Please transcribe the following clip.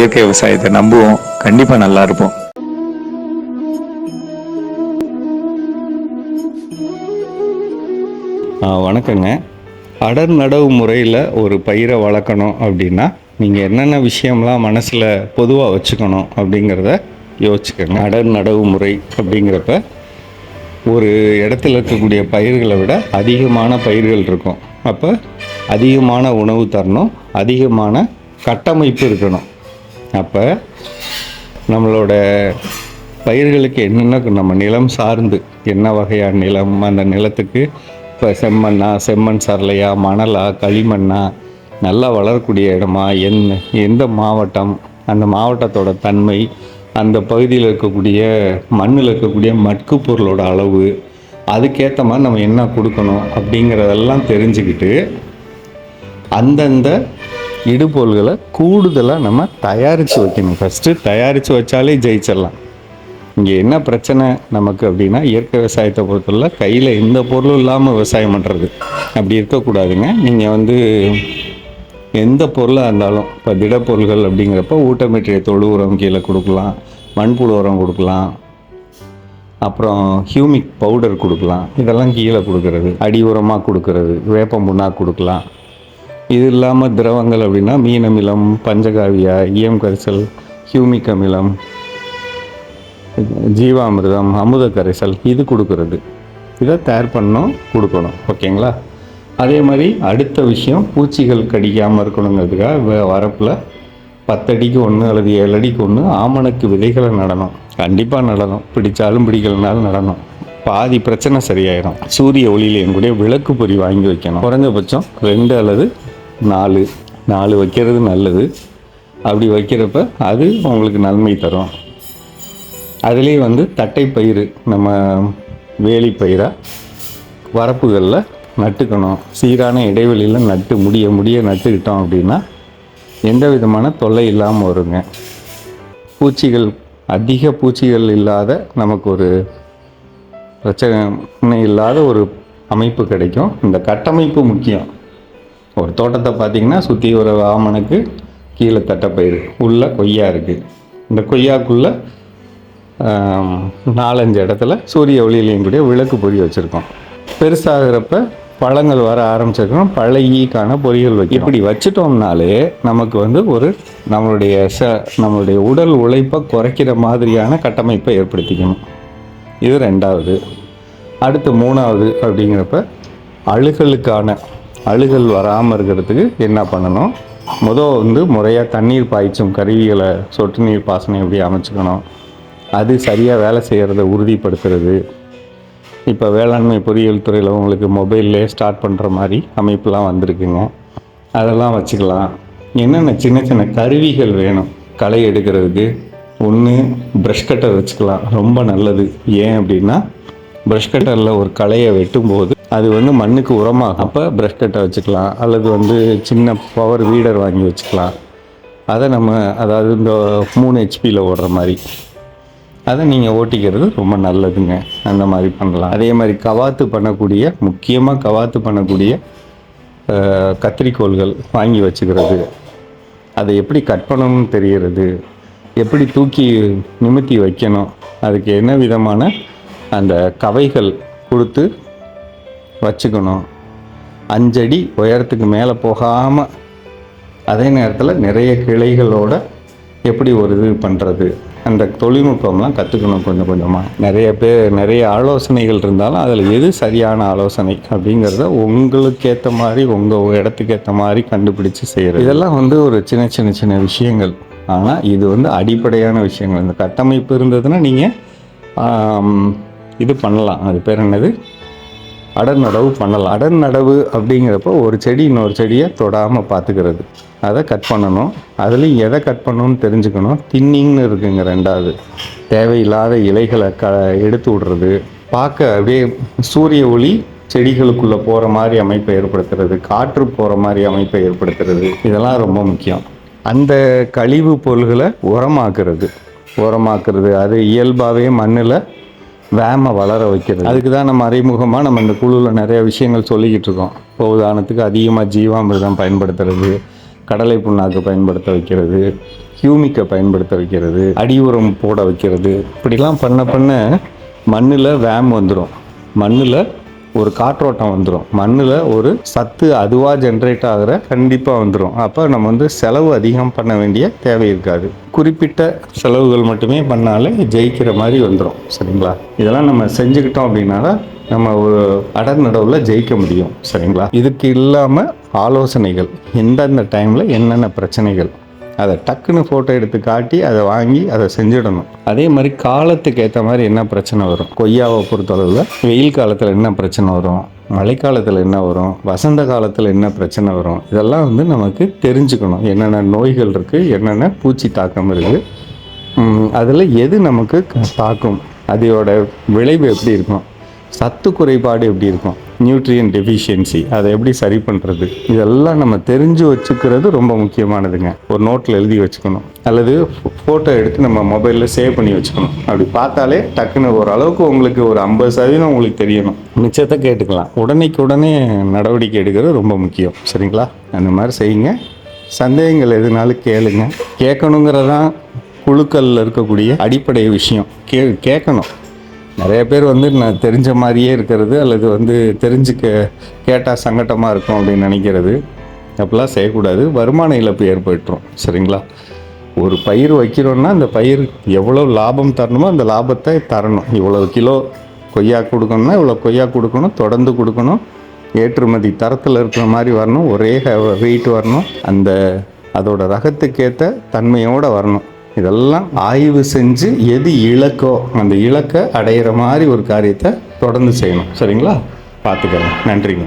இயற்கை விவசாயத்தை நம்புவோம். கண்டிப்பா நல்லா இருப்போம். ஆ, வணக்கங்க. அடர் நடவு முறையில் ஒரு பயிரை வளர்க்கணும் அப்படின்னா நீங்கள் என்னென்ன விஷயம்லாம் மனசில் பொதுவாக வச்சுக்கணும் அப்படிங்கிறத யோசிச்சுக்கோங்க. அடர் நடவு முறை அப்படிங்கிறப்ப ஒரு இடத்துல இருக்கக்கூடிய பயிர்களை விட அதிகமான பயிர்கள் இருக்கும். அப்போ அதிகமான உணவு தரணும் அதிகமான கட்டமைப்பு இருக்கணும். அப்போ நம்மளோட பயிர்களுக்கு என்னென்ன நம்ம நிலம் சார்ந்து என்ன வகையான நிலம் அந்த நிலத்துக்கு இப்போ செம்மண்ணா செம்மண் சரளையா மணலா களிமண்ணா நல்லா வளரக்கூடிய இடமா எந் எந்த மாவட்டம் அந்த மாவட்டத்தோட தன்மை அந்த பகுதியில் இருக்கக்கூடிய மண்ணில் இருக்கக்கூடிய மட்கு பொருளோட அளவு அதுக்கேற்ற மாதிரி நம்ம என்ன கொடுக்கணும் அப்படிங்கிறதெல்லாம் தெரிஞ்சுக்கிட்டு அந்தந்த இடுபோல்களை கூடுதலாக நம்ம தயாரித்து வைக்கணும். ஃபஸ்ட்டு தயாரித்து வச்சாலே ஜெயிச்சிடலாம். இங்கே என்ன பிரச்சனை நமக்கு அப்படின்னா இயற்கை விவசாயத்தை பொறுத்தவரை கையில் எந்த பொருளும் இல்லாமல் விவசாயம் பண்ணுறது அப்படி இருக்கக்கூடாதுங்க. நீங்கள் வந்து எந்த பொருளாக இருந்தாலும் இப்போ திடப்பொருள்கள் அப்படிங்கிறப்ப ஊட்டமேற்றிய தொழு உரம் கீழே கொடுக்கலாம் மண்புழு உரம் கொடுக்கலாம் அப்புறம் ஹியூமிக் பவுடர் கொடுக்கலாம் இதெல்லாம் கீழே கொடுக்கறது. அடி உரமாக கொடுக்கறது வேப்பம் புண்ணாக கொடுக்கலாம். இது இல்லாமல் திரவங்கள் அப்படின்னா மீன் அமிலம் பஞ்சகாவியா ஈயம் கரைசல் ஹியூமிக் அமிலம் ஜீவாமிர்தம் அமுத கரைசல் இது கொடுக்கறது. இதை தயார் பண்ணோம் கொடுக்கணும். ஓகேங்களா? அதே மாதிரி அடுத்த விஷயம் பூச்சிகள் கடிக்காமல் இருக்கணுங்கிறதுக்காக வ- வரப்பில் பத்தடிக்கு ஒன்று அல்லது ஏழு அடிக்கு ஒன்று ஆமணக்கு விதைகளை நடணும். கண்டிப்பாக நடணும். பிடிச்சாலும் பிடிக்கலனாலும் நடணும். பாதி பிரச்சனை சரியாயிடும் சூரிய ஒளியில் எங்களுடைய விளக்கு பொறி வாங்கி வைக்கணும். குறைஞ்சபட்சம் ரெண்டு அல்லது நாலு நாலு வைக்கிறது நல்லது. அப்படி வைக்கிறப்ப அது உங்களுக்கு நன்மை தரும். அதுலேயே வந்து தட்டைப்பயிறு நம்ம வேலி பயிராக வரப்புகளில் நட்டுக்கணும். சீரான இடைவெளியில் நட்டு முடிய முடிய நட்டுக்கிட்டோம் அப்படின்னா எந்த விதமான தொல்லை இல்லாமல் வருங்க. பூச்சிகள் அதிக பூச்சிகள் இல்லாத நமக்கு ஒரு பிரச்சனை இல்லாத ஒரு அமைப்பு கிடைக்கும். இந்த கட்டமைப்பு முக்கியம். ஒரு தோட்டத்தை பார்த்தீங்கன்னா சுற்றி ஒரு ஆமனுக்கு கீழே தட்டப்பயிர் உள்ளே கொய்யா இருக்குது இந்த கொய்யாக்குள்ளே நாலஞ்சு இடத்துல சூரிய ஒளியிலையும் கூடிய விளக்கு பொறி வச்சுருக்கோம். பெருசாகிறப்ப பழங்கள் வர ஆரம்பிச்சிருக்கோம். பழகிக்கான பொறிகள் வைக்கும் இப்படி வச்சுட்டோம்னாலே நமக்கு வந்து ஒரு நம்மளுடைய ச நம்மளுடைய உடல் உழைப்பை குறைக்கிற மாதிரியான கட்டமைப்பை ஏற்படுத்திக்கணும். இது ரெண்டாவது. அடுத்து மூணாவது அப்படிங்கிறப்ப அழுகலுக்கான அழுகல் வராமல் இருக்கிறதுக்கு என்ன பண்ணணும்? முதல் வந்து முறையாக தண்ணீர் பாய்ச்சும் கருவிகளை சொட்டு நீர் பாசனம் எப்படி அமைச்சுக்கணும்? அது சரியாக வேலை செய்கிறத உறுதிப்படுத்துறது. இப்போ வேளாண்மை பொறியியல் துறையில் உங்களுக்கு மொபைல்லே ஸ்டார்ட் பண்ணுற மாதிரி அமைப்புலாம் வந்திருக்குங்க. அதெல்லாம் வச்சுக்கலாம். என்னென்ன சின்ன சின்ன கருவிகள் வேணும்? களை எடுக்கிறதுக்கு ஒன்று ப்ரஷ் கட்டர் வச்சுக்கலாம். ரொம்ப நல்லது. ஏன் அப்படின்னா ப்ரஷ் கட்டரில் ஒரு களையை வெட்டும்போது அது வந்து மண்ணுக்கு உரமாகும். அப்போ ப்ரஷ் கட்டை வச்சுக்கலாம். அல்லது வந்து சின்ன பவர் வீடர் வாங்கி வச்சுக்கலாம். அதை நம்ம அதாவது இந்த மூணு ஹெச்பியில் ஓடுற மாதிரி. அதை நீங்கள் ஓட்டிக்கிறது ரொம்ப நல்லதுங்க. அந்த மாதிரி பண்ணலாம். அதே மாதிரி கவாத்து பண்ணக்கூடிய முக்கியமாக கவாத்து பண்ணக்கூடிய கத்திரிக்கோள்கள் கத்திரிக்கோல்கள் வாங்கி வச்சுக்கிறது. அதை எப்படி கட் பண்ணணும்னு தெரிகிறது. எப்படி தூக்கி நிமித்தி வைக்கணும். அதுக்கு என்ன விதமான அந்த கவைகள் கொடுத்து வச்சுக்கணும். அஞ்சடி உயரத்துக்கு மேலே போகாமல் அதே நேரத்தில் நிறைய கிளைகளோட எப்படி ஒரு இது பண்ணுறது அந்த தொழில்நுட்பம்லாம் கற்றுக்கணும் கொஞ்சம் கொஞ்சமாக நிறைய பேர் நிறைய ஆலோசனைகள் இருந்தாலும் அதில் எது சரியான ஆலோசனை அப்படிங்கிறத உங்களுக்கு ஏற்ற மாதிரி உங்கள் இடத்துக்கு ஏற்ற மாதிரி கண்டுபிடிச்சு செய்கிறது இதெல்லாம் வந்து ஒரு சின்ன சின்ன சின்ன விஷயங்கள். ஆனால் இது வந்து அடிப்படையான விஷயங்கள். இந்த கட்டமைப்பு இருந்ததுன்னா நீங்கள் இது பண்ணலாம். அது பேர் என்னது? அடர் நடவு பண்ணலாம். அடர் நடவு அப்படிங்கிறப்போ ஒரு செடி இன்னொரு செடியை தொடாமல் பார்த்துக்கிறது. அதை கட் பண்ணணும். அதுலேயும் எதை கட் பண்ணணும்னு தெரிஞ்சுக்கணும். தின்னிங்னு இருக்குங்க ரெண்டாவது. தேவையில்லாத இலைகளை க எடுத்து விடுறது. பார்க்க அப்படியே சூரிய ஒளி செடிகளுக்குள்ளே போகிற மாதிரி அமைப்பை ஏற்படுத்துறது. காற்று போகிற மாதிரி அமைப்பை ஏற்படுத்துறது. இதெல்லாம் ரொம்ப முக்கியம். அந்த கழிவு பொருள்களை உரமாக்குறது. உரமாக்குறது. அது இயல்பாகவே மண்ணில் வேமை வளர வைக்கிறது. அதுக்கு தான் நம்ம அறிமுகமாக நம்ம இந்த குழுவில் நிறைய விஷயங்கள் சொல்லிக்கிட்டு இருக்கோம். இப்போ உதாரணத்துக்கு அதிகமாக ஜீவாமிர்தம் பயன்படுத்துறது கடலை புண்ணாக்கு பயன்படுத்த வைக்கிறது ஹியூமிக்கை பயன்படுத்த வைக்கிறது அடி உரம் போட வைக்கிறது. இப்படிலாம் பண்ண பண்ண மண்ணில் வேம் வந்துடும் மண்ணில் ஒரு காற்றோட்டம் வந்துடும் மண்ணில் ஒரு சத்து அதுவாக ஜென்ரேட் ஆகிற கண்டிப்பாக வந்துடும் அப்போ நம்ம வந்து செலவு அதிகம் பண்ண வேண்டிய தேவை இருக்காது. குறிப்பிட்ட செலவுகள் மட்டுமே பண்ணாலே ஜெயிக்கிற மாதிரி வந்துடும் சரிங்களா? இதெல்லாம் நம்ம செஞ்சுக்கிட்டோம் அப்படின்னால நம்ம ஒரு அடர் நடவில் ஜெயிக்க முடியும். சரிங்களா? இதுக்கு இல்லாமல் ஆலோசனைகள் எந்தெந்த டைமில் என்னென்ன பிரச்சனைகள் அதை டக்குன்னு ஃபோட்டோ எடுத்து காட்டி அதை வாங்கி அதை செஞ்சிடணும். அதே மாதிரி காலத்துக்கு ஏற்ற மாதிரி என்ன பிரச்சனை வரும்? கொய்யாவை பொறுத்தளவில் வெயில் காலத்தில் என்ன பிரச்சனை வரும்? மழைக்காலத்தில் என்ன வரும்? வசந்த காலத்தில் என்ன பிரச்சனை வரும்? இதெல்லாம் வந்து நமக்கு தெரிஞ்சுக்கணும். என்னென்ன நோய்கள் இருக்குது என்னென்ன பூச்சி தாக்கம் இருக்குது அதில் எது நமக்கு க- தாக்கும்? அதோட விளைவு எப்படி இருக்கும்? சத்து குறைபாடு எப்படி இருக்கும்? நியூட்ரியன் டெஃபிஷியன்சி அதை எப்படி சரி பண்ணுறது இதெல்லாம் நம்ம தெரிஞ்சு வச்சுக்கிறது ரொம்ப முக்கியமானதுங்க. ஒரு நோட்டில் எழுதி வச்சுக்கணும். அல்லது ஃபோட்டோ எடுத்து நம்ம மொபைலில் சேவ் பண்ணி வச்சுக்கணும். அப்படி பார்த்தாலே டக்குன்னு ஓரளவுக்கு உங்களுக்கு ஒரு ஐம்பது சதவீதம் உங்களுக்கு தெரியணும். மிச்சத்தை கேட்டுக்கலாம். உடனேக்கு உடனே நடவடிக்கை எடுக்கிறது ரொம்ப முக்கியம். சரிங்களா? அந்த மாதிரி செய்யுங்க. சந்தேகங்கள் எதுனாலும் கேளுங்க. கேட்கணுங்கிறதான் குழுக்களில் இருக்கக்கூடிய அடிப்படை விஷயம். கே கேட்கணும். நிறைய பேர் வந்து நான் தெரிஞ்ச மாதிரியே இருக்கிறது அல்லது வந்து தெரிஞ்சுக்க கேட்டால் சங்கட்டமாக இருக்கும் அப்படின்னு நினைக்கிறது. அப்படிலாம் செய்யக்கூடாது. வருமான இழப்பு ஏற்பட்டுரும். சரிங்களா? ஒரு பயிர் வைக்கிறோன்னா அந்த பயிர் எவ்வளோ லாபம் தரணுமோ அந்த லாபத்தை தரணும். இவ்வளோ கிலோ கொய்யா கொடுக்கணும்னா இவ்வளோ கொய்யா கொடுக்கணும். தொடர்ந்து கொடுக்கணும். ஏற்றுமதி தரத்தில் இருக்கிற மாதிரி வரணும். ஒரே வெயிட் வரணும். அந்த அதோட ரகத்துக்கேற்ற தன்மையோடு வரணும். இதெல்லாம் ஆய்வு செஞ்சு எது இலக்கோ அந்த இலக்கை அடையிற மாதிரி ஒரு காரியத்தை தொடர்ந்து செய்யணும். சரிங்களா? பார்த்துக்கலாம் நன்றிங்க.